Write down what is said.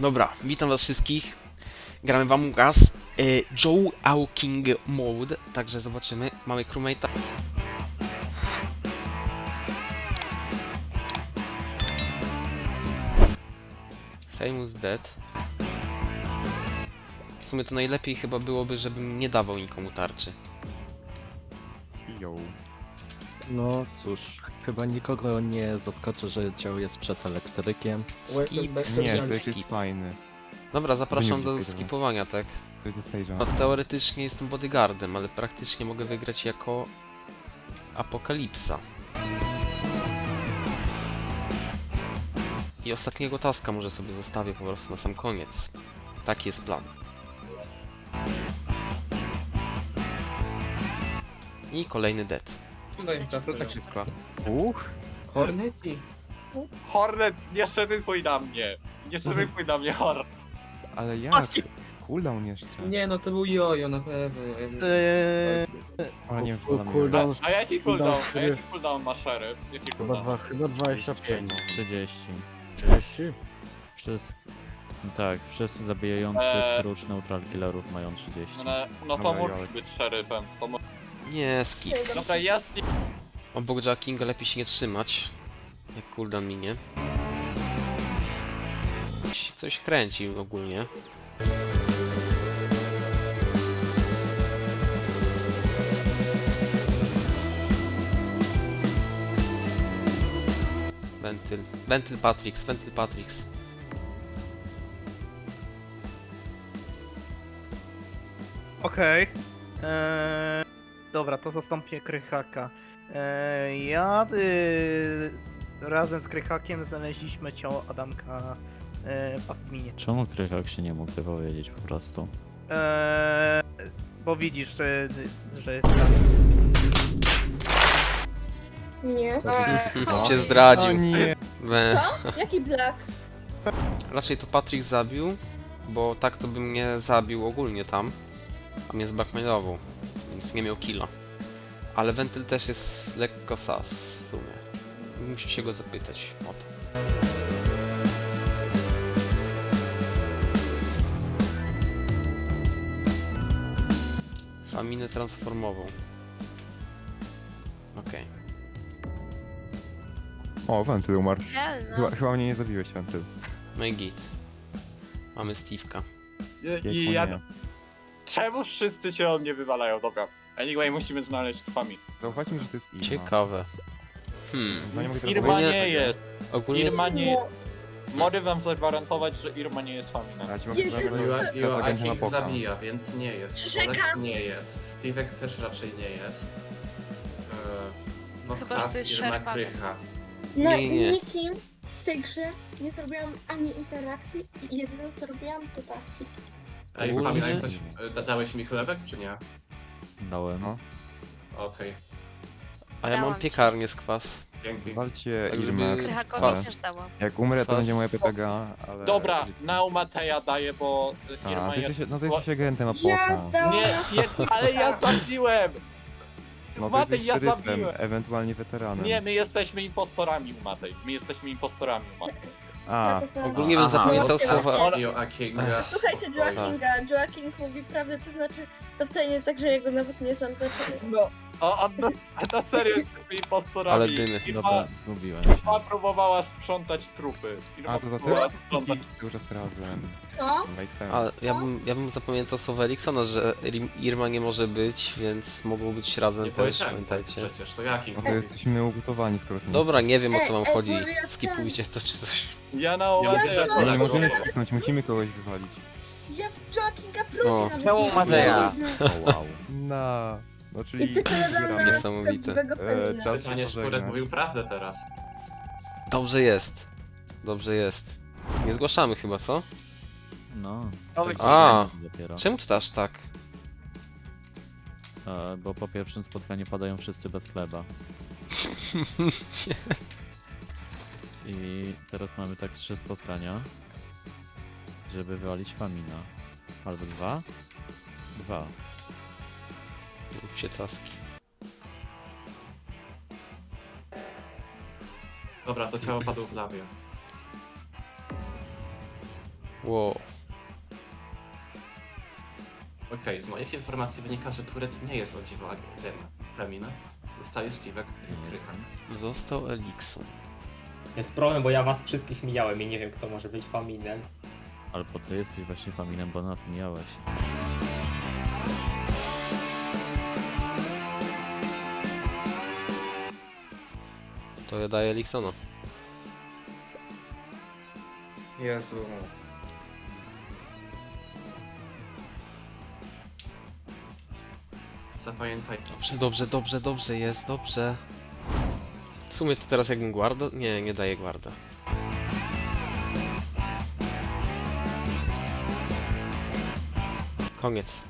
Dobra, witam was wszystkich. Gramy w Among Us. E, Joe King Mode, także zobaczymy. Mamy crewmate'a. Famous Dead. W sumie to najlepiej chyba byłoby, żebym nie dawał nikomu tarczy. Yo. No cóż, chyba nikogo nie zaskoczy, że ciało jest przed elektrykiem. Skip. Nie, to skip. jest fajny. Dobra, zapraszam do widzę skipowania, tak? To jest do No, stage'a. teoretycznie jestem bodyguardem, ale praktycznie mogę wygrać jako Apokalipsa. I ostatniego taska może sobie zostawię po prostu na sam koniec. Taki jest plan. I kolejny dead. To tak szybko. Uch! Hornety? Hornet, nie szeryfuj na mnie! Nie szeryfuj na mnie, Hornet! Ale jak? Cooldown jeszcze. Nie no, to był jojo na pewno. Ja bym- Eee, Ale nie wiem, cooldown. A, a jaki cooldown? A jaki cooldown ma szeryf? Jaki Chyba, cooldown? dwa, chyba 25. 30. 30? Wszyscy, tak, wszyscy zabijający Eee. prócz neutral killerów mają 30. No, no, no to Dobra, musisz Jolek. być szeryfem. To mu... Nie, skip. Dobra, jasnie. Obok Jacka Kinga lepiej się nie trzymać. Jak cooldown minie. Coś- Coś kręci ogólnie. Ventyl. Ventyl Patrix, Ventyl Patrix. Okej. Eee, Dobra, to zastąpię Krychaka. Eee, ja y, razem z Krychakiem znaleźliśmy ciało Adamka e, w adminie. Czemu Krychak się nie mógł wypowiedzieć po prostu? Eee, bo widzisz, że, że jest tam. Nie. Cię O zdradził. nie! Co? Jaki black? Raczej to Patrick zabił, bo tak to by mnie zabił ogólnie tam, a mnie zblackmailował, więc nie miał killa. Ale Ventyl też jest lekko sas w sumie. Musi się go zapytać o to. Faminę transformował. Okej. O, Ventyl umarł. Hell Chyba, chyba mnie nie zabiłeś, Ventyl. No i git. Mamy Steve'ka. I, I ja... nie. Czemu wszyscy się od mnie wywalają? Dobra. Anyway, musimy znaleźć Fami. Zauważcie mi, że to jest Irma. Ciekawe. Hmm. No nie mogę teraz Irma powiedzieć nie tego. jest. Ogólnie Irma nie Mogę wam zagwarantować, że Irma nie jest Faminem. A ja ci mogę Jezu. powiedzieć, że Joachim agent ma poka. zabija, więc nie jest. Przyrzekam. Olek nie jest. Steve'ek też raczej nie jest. Eee, No Chyba, że to jest Irma Sherpa. Krycha. Na Nie, nie. nikim w tej grze nie zrobiłam ani interakcji i jedyne co robiłam to taski. Ej, Ogólnie- pamiętaj coś, e, da, dałeś mi chlebek, czy nie? Dałem. No. Okej, A ja mam Dałam ci. piekarnię z kwas. dzięki. Walcie Tak, Irmę. żeby- Krychakowi Kwas. też dałam. Jak umrę, to Kwas. będzie moja PPG, ale... Dobra, na Mateja daję, bo A, Irma ty jest... jesteś, no ty jesteś agentem, a Ja poka. dałam nie, ale ja zabiłem! No ty Matej, jesteś ja szeryfem, zabiłem! ewentualnie weteranem. Nie, my jesteśmy impostorami u Matej. My jesteśmy impostorami u Matej. A, Ogólnie bym Aha, zapamiętał no, słowa... właśnie. Joakinga. Słuchajcie Oj. Joakinga, Joaking mówi prawdę, to znaczy to wcale nie tak, że ja go nawet nie znam, znaczy No, a, a, na, a na serio jesteśmy impostorami. Ale dymy. Irma, Dobra, zgubiłem się. Irma próbowała sprzątać trupy. Irma a to za próbowała tyle sprzątać cały czas razem. co? Make sense. A ja bym, ja bym zapamiętał słowa Eriksona, że Rim- Irma nie może być, więc mogą być razem Nie też, powiedziałem pamiętajcie. przecież, to Joachim. No to jesteśmy ugotowani, skoro to Dobra, nie wiem o co wam Ej, ej, chodzi. bo ja Skipujcie to czy coś. Ja na Ja że nie, możemy skipnąć, musimy kogoś wywalić. Ja w Joakinga O. nawet Czemu nie Mateja? znam. O wow. Na, no I czyli tylko ja dałam na Niesamowite. prawdziwego E, czas- Pytanie, czy mówił prawdę teraz. Dobrze jest. Dobrze jest. Nie zgłaszamy chyba, co? No. Nowy tak A. dopiero. Czemu to aż tak? E, bo po pierwszym spotkaniu padają wszyscy bez chleba. I teraz mamy tak trzy spotkania, żeby wywalić Famina. Albo dwa? Dwa. Róbcie taski. Dobra, to ciało padło w lawie. Wow. Okej, z moich informacji wynika, że Turet nie jest o dziwo ag- tym Femina. Zostaje Steve'ek Nie jestem. Został Elikson. Jest problem, bo ja was wszystkich mijałem i nie wiem kto może być faminem. Albo ty jesteś właśnie faminem, bo nas mijałeś. To ja daję Eliksona. Jezu. Zapamiętaj, Dobrze, dobrze, dobrze, dobrze jest, dobrze. W sumie to teraz jakbym Guarda... Nie, nie daję Guarda. Koniec.